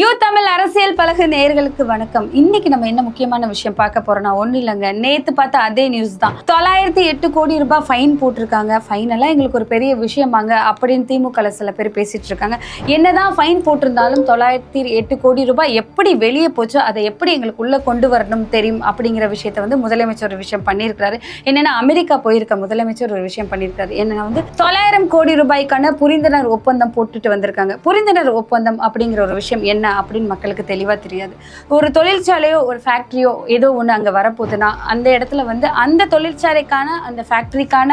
You Tamil அரசியல் பழகு நேயர்களுக்கு வணக்கம். இன்னைக்கு நம்ம என்ன முக்கியமான விஷயம் பார்க்க போறோம்னா ஒன்றும் இல்லைங்க. நேத்து பார்த்த அதே நியூஸ் தான். தொள்ளாயிரத்தி எட்டு கோடி ரூபாய் ஃபைன் போட்டிருக்காங்க. ஃபைனெல்லாம் எங்களுக்கு ஒரு பெரிய விஷயமாங்க. அப்படின்னு திமுக சில பேர் பேசிட்டு இருக்காங்க. என்னதான் ஃபைன் போட்டிருந்தாலும் தொள்ளாயிரத்தி எட்டு கோடி ரூபாய் எப்படி வெளியே போச்சோ அதை எப்படி எங்களுக்கு உள்ள கொண்டு வரணும் தெரியும் அப்படிங்கிற விஷயத்த வந்து முதலமைச்சர் ஒரு விஷயம் பண்ணியிருக்காரு என்னன்னா அமெரிக்கா போயிருக்க முதலமைச்சர் ஒரு விஷயம் பண்ணியிருக்காரு. என்னன்னா வந்து தொள்ளாயிரம் கோடி ரூபாய்க்கான புரிந்துணர் ஒப்பந்தம் போட்டுட்டு வந்திருக்காங்க. புரிந்துணர் ஒப்பந்தம் அப்படிங்கிற ஒரு விஷயம் என்ன அப்படின்னு மக்களுக்கு தெளிவாக தெரியாது. ஒரு தொழிற்சாலையோ ஒரு ஃபேக்ட்ரியோ ஏதோ ஒன்று அங்கே வரப்போகுதுன்னா அந்த இடத்துல வந்து அந்த தொழிற்சாலைக்கான அந்த ஃபேக்ட்ரிக்கான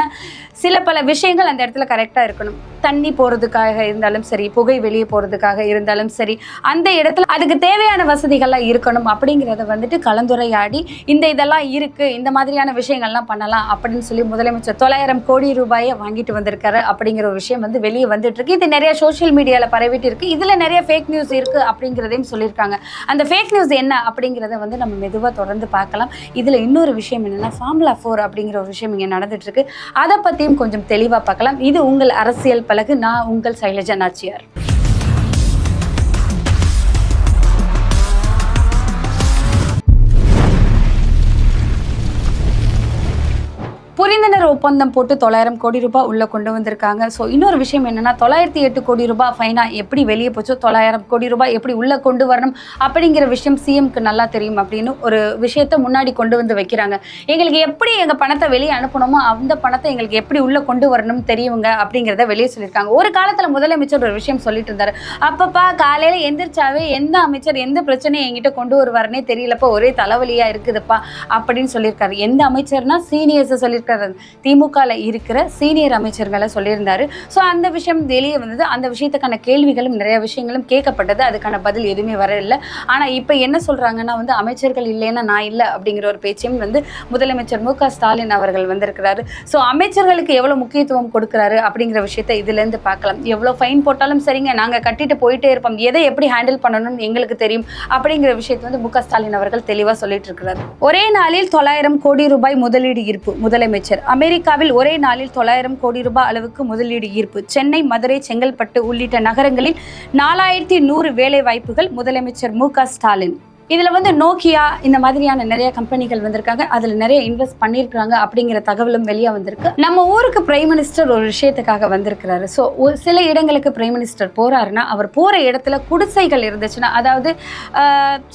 சில பல விஷயங்கள் அந்த இடத்துல கரெக்டாக இருக்கணும். தண்ணி போகிறதுக்காக இருந்தாலும் சரி புகை வெளியே போகிறதுக்காக இருந்தாலும் சரி அந்த இடத்துல அதுக்கு தேவையான வசதிகள்லாம் இருக்கணும் அப்படிங்கிறத வந்துட்டு கலந்துரையாடி இந்த இதெல்லாம் இருக்குது இந்த மாதிரியான விஷயங்கள்லாம் பண்ணலாம் அப்படின்னு சொல்லி முதலமைச்சர் தொள்ளாயிரம் கோடி ரூபாயை வாங்கிட்டு வந்திருக்காரு அப்படிங்கிற ஒரு விஷயம் வந்து வெளியே வந்துட்டு இருக்கு. இது நிறைய சோஷியல் மீடியாவில் பரவிட்டு இருக்கு. இதில் நிறைய ஃபேக் நியூஸ் இருக்குது அப்படிங்கிறதையும் சொல்லியிருக்காங்க. அந்த ஃபேக் நியூஸ் என்ன அப்படிங்கிறத வந்து நம்ம மெதுவாக தொடர்ந்து பார்க்கலாம். இதில் இன்னொரு விஷயம் என்னென்னா ஃபார்முலா ஃபோர் அப்படிங்கிற ஒரு விஷயம் இங்கே நடந்துட்டு இருக்கு. அதை பற்றியும் கொஞ்சம் தெளிவாக பார்க்கலாம். இது உங்கள் அரசியல் பழகு நான் உங்கள் சைலஜா நாச்சியார். விருந்தினர் ஒப்பந்தம் போட்டு தொள்ளாயிரம் கோடி ரூபாய் உள்ள கொண்டு வந்திருக்காங்க. ஸோ இன்னொரு விஷயம் என்னன்னா தொள்ளாயிரத்தி எட்டு கோடி ரூபாய் ஃபைனா எப்படி வெளியே போச்சோ தொள்ளாயிரம் கோடி ரூபாய் எப்படி உள்ளே கொண்டு வரணும் அப்படிங்கிற விஷயம் சிஎம்க்கு நல்லா தெரியும் அப்படின்னு ஒரு விஷயத்த முன்னாடி கொண்டு வந்து வைக்கிறாங்க. எங்களுக்கு எப்படி எங்கள் பணத்தை வெளியே அனுப்பணுமோ அந்த பணத்தை எங்களுக்கு எப்படி உள்ளே கொண்டு வரணும் தெரியுங்க அப்படிங்கிறத வெளியே சொல்லியிருக்காங்க. ஒரு காலத்தில் முதலமைச்சர் ஒரு விஷயம் சொல்லிட்டு இருந்தார். அப்பப்பா காலையில் எந்திரிச்சாவே எந்த அமைச்சர் எந்த பிரச்சனையை எங்கிட்ட கொண்டு வருவாருன்னே தெரியலப்போ ஒரே தலைவலியாக இருக்குதுப்பா அப்படின்னு சொல்லியிருக்காரு. எந்த அமைச்சர்னா சீனியர்ஸை சொல்லியிருக்காரு. திமுகவில் இருக்கிற சீனியர் அமைச்சர்களை சொல்லியிருந்தாரு. ஸோ அந்த விஷயம் வெளியே வந்தது. அந்த விஷயத்துக்கான கேள்விகளும் நிறைய விஷயங்களும் கேட்கப்பட்டது. அதுக்கான பதில் எதுவுமே வரல ஆனால் இப்போ என்ன சொல்கிறாங்கன்னா வந்து அமைச்சர்கள் இல்லைன்னா நான் இல்லை அப்படிங்கிற ஒரு பேச்சையும் வந்து முதலமைச்சர் மு ஸ்டாலின் அவர்கள் வந்திருக்கிறாரு. ஸோ அமைச்சர்களுக்கு எவ்வளோ முக்கியத்துவம் கொடுக்குறாரு அப்படிங்கிற விஷயத்தை இதுலேருந்து பார்க்கலாம். எவ்வளோ ஃபைன் போட்டாலும் சரிங்க நாங்கள் கட்டிட்டு போயிட்டே இருப்போம். எதை எப்படி ஹேண்டில் பண்ணணும்னு எங்களுக்கு தெரியும் அப்படிங்கிற விஷயத்தை வந்து மு ஸ்டாலின் அவர்கள் தெளிவாக சொல்லிட்டு இருக்கிறார். ஒரே நாளில் தொள்ளாயிரம் கோடி ரூபாய் முதலீடு ஈர்ப்பு முதலமைச்சர். அமெரிக்காவில் ஒரே நாளில் தொள்ளாயிரம் கோடி ரூபாய் அளவுக்கு முதலீடு ஈர்ப்பு. சென்னை மதுரை செங்கல்பட்டு உள்ளிட்ட நகரங்களில் நாலாயிரத்தி நூறு வேலை வாய்ப்புகள் முதலமைச்சர் மு க ஸ்டாலின். இதில் வந்து நோக்கியா இந்த மாதிரியான நிறைய கம்பெனிகள் வந்திருக்காங்க. அதில் நிறைய இன்வெஸ்ட் பண்ணியிருக்காங்க அப்படிங்கிற தகவலும் வெளியே வந்திருக்கு. நம்ம ஊருக்கு பிரைம் மினிஸ்டர் ஒரு விஷயத்துக்காக வந்திருக்கிறாரு. ஸோ ஒரு சில இடங்களுக்கு பிரைம் மினிஸ்டர் போகிறாருன்னா அவர் போகிற இடத்துல குடிசைகள் இருந்துச்சுன்னா அதாவது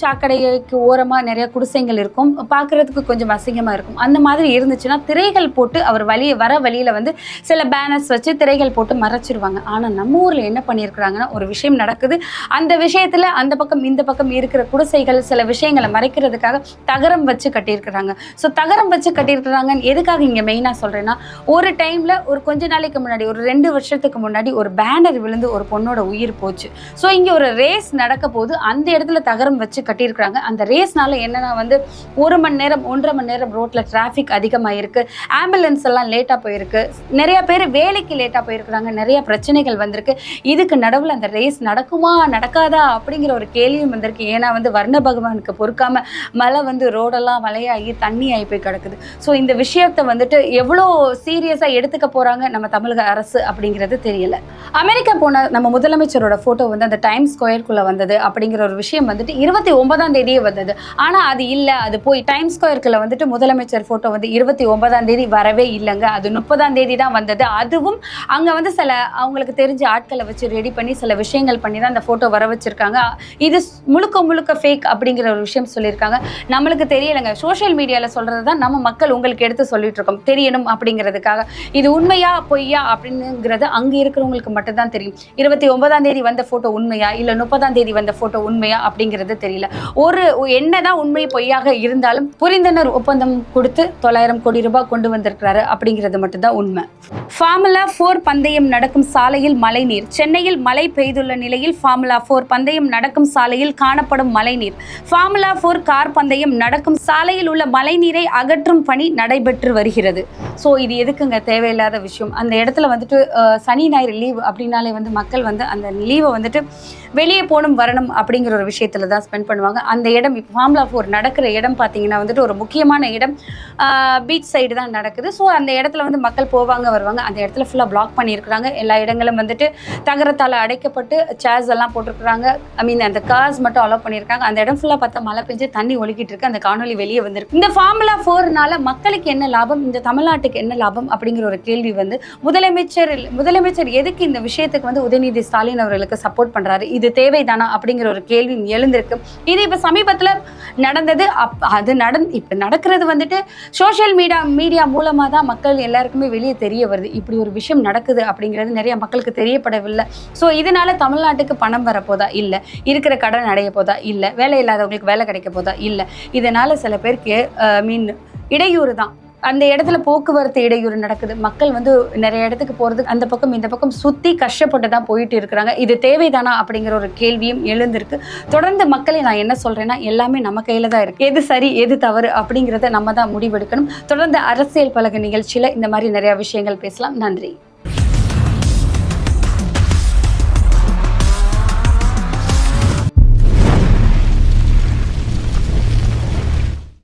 சாக்கடைக்கு ஓரமாக நிறைய குடிசைகள் இருக்கும். பார்க்குறதுக்கு கொஞ்சம் அசிங்கமாக இருக்கும். அந்த மாதிரி இருந்துச்சுன்னா திரைகள் போட்டு அவர் வழியை வர வழியில் வந்து சில பேனர்ஸ் வச்சு திரைகள் போட்டு மறைச்சிருவாங்க. ஆனால் நம்ம ஊரில் என்ன பண்ணியிருக்கிறாங்கன்னா ஒரு விஷயம் நடக்குது. அந்த விஷயத்தில் அந்த பக்கம் இந்த பக்கம் இருக்கிற குடிசைகள் சில விஷயங்களை மறைக்கிறதுக்காக தகரம் வச்சு கட்டியிருக்கிறாங்க. ஸோ தகரம் வச்சு கட்டியிருக்கிறாங்கன்னு எதுக்காக இங்கே மெயினாக சொல்கிறேன்னா ஒரு டைமில் ஒரு கொஞ்ச நாளைக்கு முன்னாடி ஒரு ரெண்டு வருஷத்துக்கு முன்னாடி ஒரு பேனர் விழுந்து ஒரு பொண்ணோட உயிர் போச்சு. ஸோ இங்கே ஒரு ரேஸ் நடக்க போது அந்த இடத்துல தகரம் வச்சு கட்டியிருக்கிறாங்க. அந்த ரேஸ்னால என்னென்னா வந்து ஒரு மணி நேரம் ஒன்றரை மணி நேரம் ரோட்டில் டிராஃபிக் அதிகமாயிருக்கு. ஆம்புலன்ஸ் எல்லாம் லேட்டாக போயிருக்கு. நிறைய பேர் வேலைக்கு லேட்டாக போயிருக்கிறாங்க. நிறைய பிரச்சனைகள் வந்திருக்கு. இதுக்கு நடுவில் அந்த ரேஸ் நடக்குமா நடக்காதா அப்படிங்கிற ஒரு கேள்வியும் வந்திருக்கு. ஏன்னா வந்து வர்ணபக பகவானுக்கு பொறுக்காம மழை வந்து ரோடெல்லாம் மழையாகி தண்ணி ஆகி போய் கிடக்குது. ஸோ இந்த விஷயத்தை வந்துட்டு எவ்வளோ சீரியஸாக எடுத்துக்க போறாங்க நம்ம தமிழக அரசு அப்படிங்கிறது தெரியல. அமெரிக்கா போன நம்ம முதலமைச்சரோட ஃபோட்டோ வந்து அந்த டைம் ஸ்கொயர்க்குள்ளே வந்தது அப்படிங்கிற ஒரு விஷயம் வந்துட்டு இருபத்தி ஒன்பதாம் தேதியே வந்தது. ஆனால் அது இல்லை அது போய் டைம் ஸ்கொயர்க்குள்ள வந்துட்டு முதலமைச்சர் ஃபோட்டோ வந்து இருபத்தி ஒன்பதாம் தேதி வரவே இல்லைங்க. அது முப்பதாம் தேதி தான் வந்தது. அதுவும் அங்கே வந்து சில அவங்களுக்கு தெரிஞ்ச ஆட்களை வச்சு ரெடி பண்ணி சில விஷயங்கள் பண்ணி தான் அந்த ஃபோட்டோ வர வச்சுருக்காங்க. இது முழுக்க முழுக்க ஃபேக் அப்படிங்கிற ஒரு விஷயம் சொல்லியிருக்காங்க. நம்மளுக்கு தெரியலைங்க. சோஷியல் மீடியாவில் சொல்கிறது தான் நம்ம மக்கள் உங்களுக்கு எடுத்து சொல்லிட்டு இருக்கோம் தெரியணும் அப்படிங்கிறதுக்காக. இது உண்மையா பொய்யா அப்படிங்கிறது அங்கே இருக்கிறவங்களுக்கு மட்டும்தான் தெரியும். இருபத்தி ஒன்பதாம் தேதி வந்த ஃபோட்டோ உண்மையா இல்லை முப்பதாம் தேதி வந்த ஃபோட்டோ உண்மையா அப்படிங்கிறது தெரியல. ஒரு என்னதான் உண்மை பொய்யாக இருந்தாலும் புரிந்துணர் ஒப்பந்தம் கொடுத்து தொள்ளாயிரம் கோடி ரூபாய் கொண்டு வந்திருக்கிறாரு அப்படிங்கிறது மட்டும்தான் உண்மை. ஃபார்முலா ஃபோர் பந்தயம் நடக்கும் சாலையில் மழைநீர். சென்னையில் மழை பெய்துள்ள நிலையில் ஃபார்முலா ஃபோர் பந்தயம் நடக்கும் சாலையில் காணப்படும் மழைநீர். ஃபார்முலா ஃபோர் கார் பந்தயம் நடக்கும் சாலையில் உள்ள மழைநீரை அகற்றும் பணி நடைபெற்று வருகிறது. ஸோ இது எதுக்குங்க தேவையில்லாத விஷயம்? அந்த இடத்துல வந்துட்டு சனி ஞாயிறு லீவ் அப்படின்னாலே வந்து மக்கள் வந்து அந்த லீவை வந்துட்டு வெளியே போகணும் வரணும் அப்படிங்கிற ஒரு விஷயத்துல தான் ஸ்பெண்ட் பண்ணுவாங்க. அந்த இடம் இப்போ ஃபார்முலா ஃபோர் நடக்கிற இடம் பார்த்தீங்கன்னா வந்துட்டு ஒரு முக்கியமான இடம் பீச் சைடு தான் நடக்குது. ஸோ அந்த இடத்துல வந்து மக்கள் போவாங்க வருவாங்க. அந்த இடத்துல ஃபுல்லாக பிளாக் பண்ணியிருக்கிறாங்க. எல்லா இடங்களும் வந்துட்டு தகரத்தால் அடைக்கப்பட்டு சேர்ஸ் எல்லாம் போட்டிருக்கிறாங்க. ஐ மீன் அந்த கார்ஸ் மட்டும் அலோவ் பண்ணியிருக்காங்க. அந்த இடம் ஃபுல்லாக பார்த்தா மழை பெஞ்சு தண்ணி ஒழுகிட்டு இருக்கு. அந்த காணொலி வெளியே வந்திருக்கு. இந்த ஃபார்முலா ஃபோர்னால மக்களுக்கு என்ன லாபம்? இந்த தமிழ்நாட்டுக்கு என்ன லாபம்? அப்படிங்கிற ஒரு கேள்வி வந்து முதலமைச்சர் முதலமைச்சர் எதுக்கு இந்த விஷயத்துக்கு வந்து உதயநிதி ஸ்டாலின் அவர்களுக்கு சப்போர்ட் பண்றாரு? இது தேவைதானா? அப்படிங்கிற ஒரு கேள்வி எழுந்திருக்கு. இது இப்போ சமீபத்தில் நடந்தது. அப் அது நடந் இப்போ நடக்கிறது வந்துட்டு சோஷியல் மீடியா மீடியா மூலமாக தான் மக்கள் எல்லாருக்குமே வெளியே தெரிய வருது. இப்படி ஒரு விஷயம் நடக்குது அப்படிங்கிறது நிறைய மக்களுக்கு தெரியப்படவில்லை. ஸோ இதனால தமிழ்நாட்டுக்கு பணம் வரப்போதா? இல்லை. இருக்கிற கடன் அடைய போதா? இல்லை. வேலை இல்லாதவங்களுக்கு வேலை கிடைக்க போதா? இல்லை. இதனால சில பேருக்கு மீன் இடையூறு தான். அந்த இடத்துல போக்குவரத்து இடையூறு நடக்குது. மக்கள் வந்து நிறைய இடத்துக்கு போகிறதுக்கு அந்த பக்கம் இந்த பக்கம் சுற்றி கஷ்டப்பட்டு தான் போயிட்டு இருக்கிறாங்க. இது தேவைதானா? அப்படிங்கிற ஒரு கேள்வியும் எழுந்திருக்கு. தொடர்ந்து மக்களை நான் என்ன சொல்கிறேன்னா எல்லாமே நம்ம கையில் தான் இருக்குது எது சரி எது தவறு அப்படிங்கிறத நம்ம தான் முடிவெடுக்கணும். தொடர்ந்து அரசியல் பழக நிகழ்ச்சியில் இந்த மாதிரி நிறையா விஷயங்கள் பேசலாம். நன்றி.